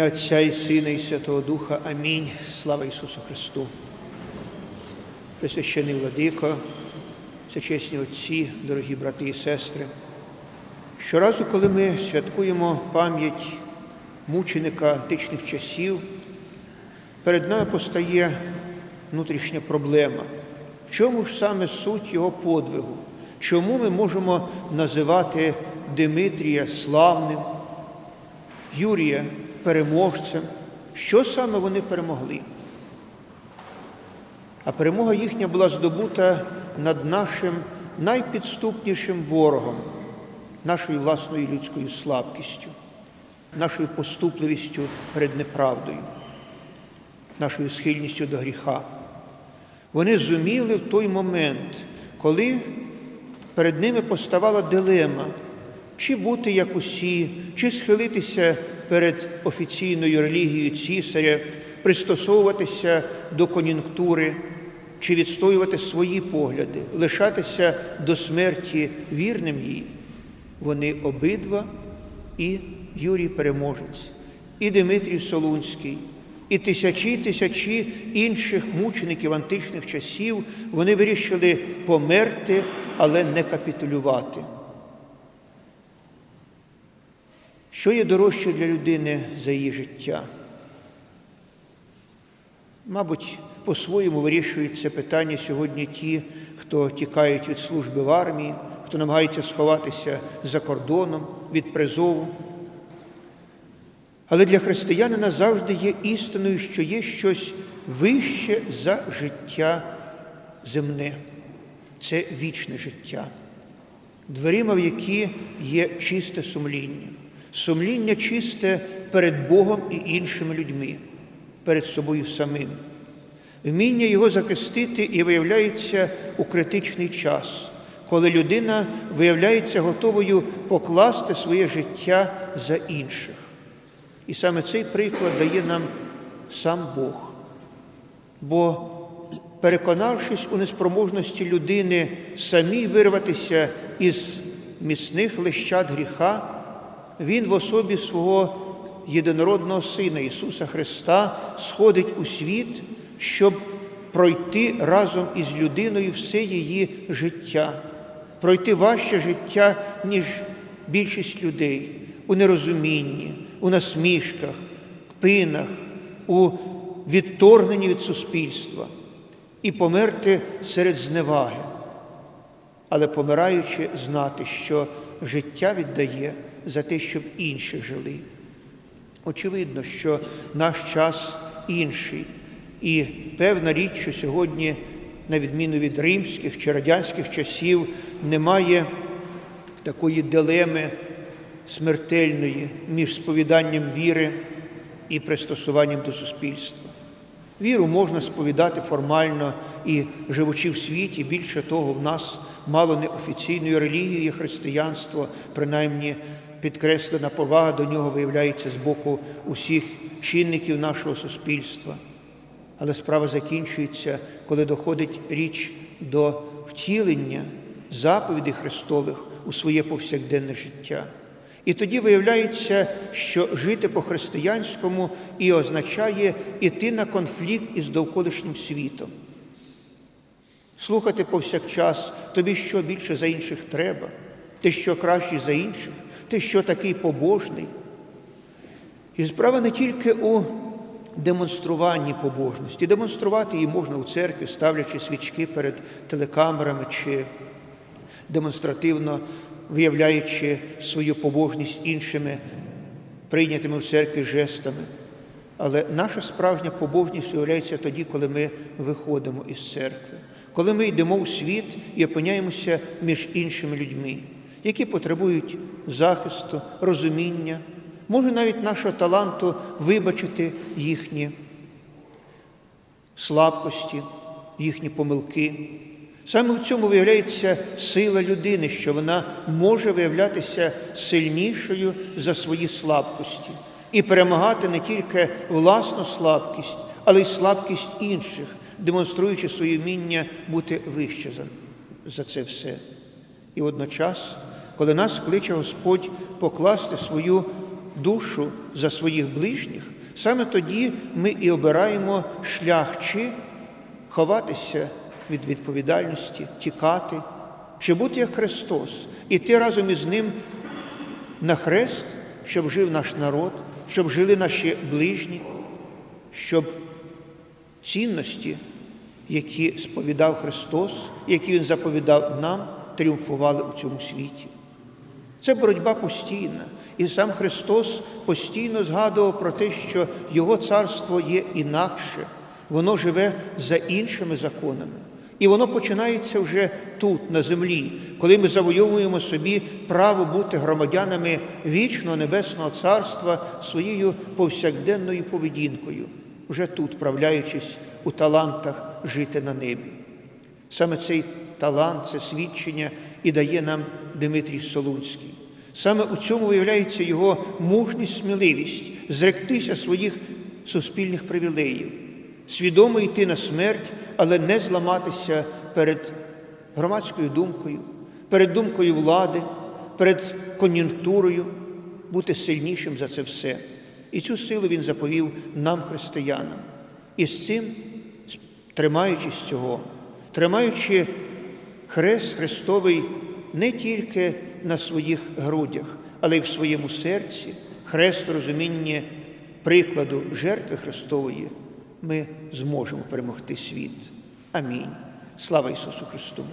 Ім'я Отця і Сина, і Святого Духа. Амінь. Слава Ісусу Христу. Пресвящений владико, всечесні отці, дорогі брати і сестри. Щоразу, коли ми святкуємо пам'ять мученика античних часів, перед нами постає внутрішня проблема. В чому ж саме суть його подвигу? Чому ми можемо називати Димитрія славним, Юрія переможцем? Що саме вони перемогли? А перемога їхня була здобута над нашим найпідступнішим ворогом, нашою власною людською слабкістю, нашою поступливістю перед неправдою, нашою схильністю до гріха. Вони зуміли в той момент, коли перед ними поставала дилема, чи бути як усі, чи схилитися перед офіційною релігією цісаря, пристосовуватися до кон'юнктури, чи відстоювати свої погляди, лишатися до смерті вірним їй. Вони обидва і Юрій Переможець, і Дмитрій Солунський, і тисячі тисячі інших мучеників античних часів вони вирішили померти, але не капітулювати. Що є дорожче для людини за її життя? Мабуть, по-своєму вирішують це питання сьогодні ті, хто тікають від служби в армії, хто намагається сховатися за кордоном від призову. Але для християнина завжди є істиною, що є щось вище за життя земне. Це вічне життя, дверима, в які є чисте сумління, сумління чисте перед Богом і іншими людьми, перед собою самим. Вміння його захистити і виявляється у критичний час, коли людина виявляється готовою покласти своє життя за інших. І саме цей приклад дає нам сам Бог. Бо, переконавшись у неспроможності людини самій вирватися із міцних лищат гріха, Він в особі свого єдинородного Сина Ісуса Христа сходить у світ, щоб пройти разом із людиною все її життя, пройти важче життя, ніж більшість людей у нерозумінні, у насмішках, кпинах, у відторгненні від суспільства і померти серед зневаги, але помираючи, знати, що життя віддає за те, щоб інші жили. Очевидно, що наш час інший, і певна річ, що сьогодні, на відміну від римських чи радянських часів, немає такої дилеми смертельної між сповіданням віри і пристосуванням до суспільства. Віру можна сповідати формально і живучи в світі, більше того, в нас мало не офіційною релігією християнство, принаймні підкреслена повага до нього виявляється з боку усіх чинників нашого суспільства. Але справа закінчується, коли доходить річ до втілення заповідей Христових у своє повсякденне життя. І тоді виявляється, що жити по-християнському і означає іти на конфлікт із довколишнім світом. Слухати повсякчас, тобі що більше за інших треба, ти що кращий за інших, ти що такий побожний. І справа не тільки у демонструванні побожності. Демонструвати її можна у церкві, ставлячи свічки перед телекамерами чи демонстративно виявляючи свою побожність іншими прийнятими в церкві жестами. Але наша справжня побожність виявляється тоді, коли ми виходимо із церкви, коли ми йдемо у світ і опиняємося між іншими людьми, які потребують захисту, розуміння, може навіть нашого таланту вибачити їхні слабкості, їхні помилки. Саме в цьому виявляється сила людини, що вона може виявлятися сильнішою за свої слабкості і перемагати не тільки власну слабкість, але й слабкість інших, демонструючи своє вміння бути вище за, це все. І водночас, коли нас кличе Господь покласти свою душу за своїх ближніх, саме тоді ми і обираємо шлях чи ховатися від відповідальності, тікати, чи бути як Христос, іти разом із Ним на хрест, щоб жив наш народ, щоб жили наші ближні, щоб цінності, які сповідав Христос, які Він заповідав нам, тріумфували у цьому світі. Це боротьба постійна. І сам Христос постійно згадував про те, що Його царство є інакше, воно живе за іншими законами. І воно починається вже тут, на землі, коли ми завойовуємо собі право бути громадянами вічного небесного царства своєю повсякденною поведінкою, вже тут, вправляючись у талантах жити на небі. Саме цей талант, це свідчення і дає нам Дмитрій Солунський. Саме у цьому виявляється його мужність, сміливість зректися своїх суспільних привілеїв, свідомо йти на смерть, але не зламатися перед громадською думкою, перед думкою влади, перед кон'юнктурою, бути сильнішим за це все. І цю силу він заповів нам, християнам. І з цим, тримаючись цього, тримаючи хрест Христовий не тільки на своїх грудях, але й в своєму серці, хрест розуміння прикладу жертви Христової, ми зможемо перемогти світ. Амінь. Слава Ісусу Христу!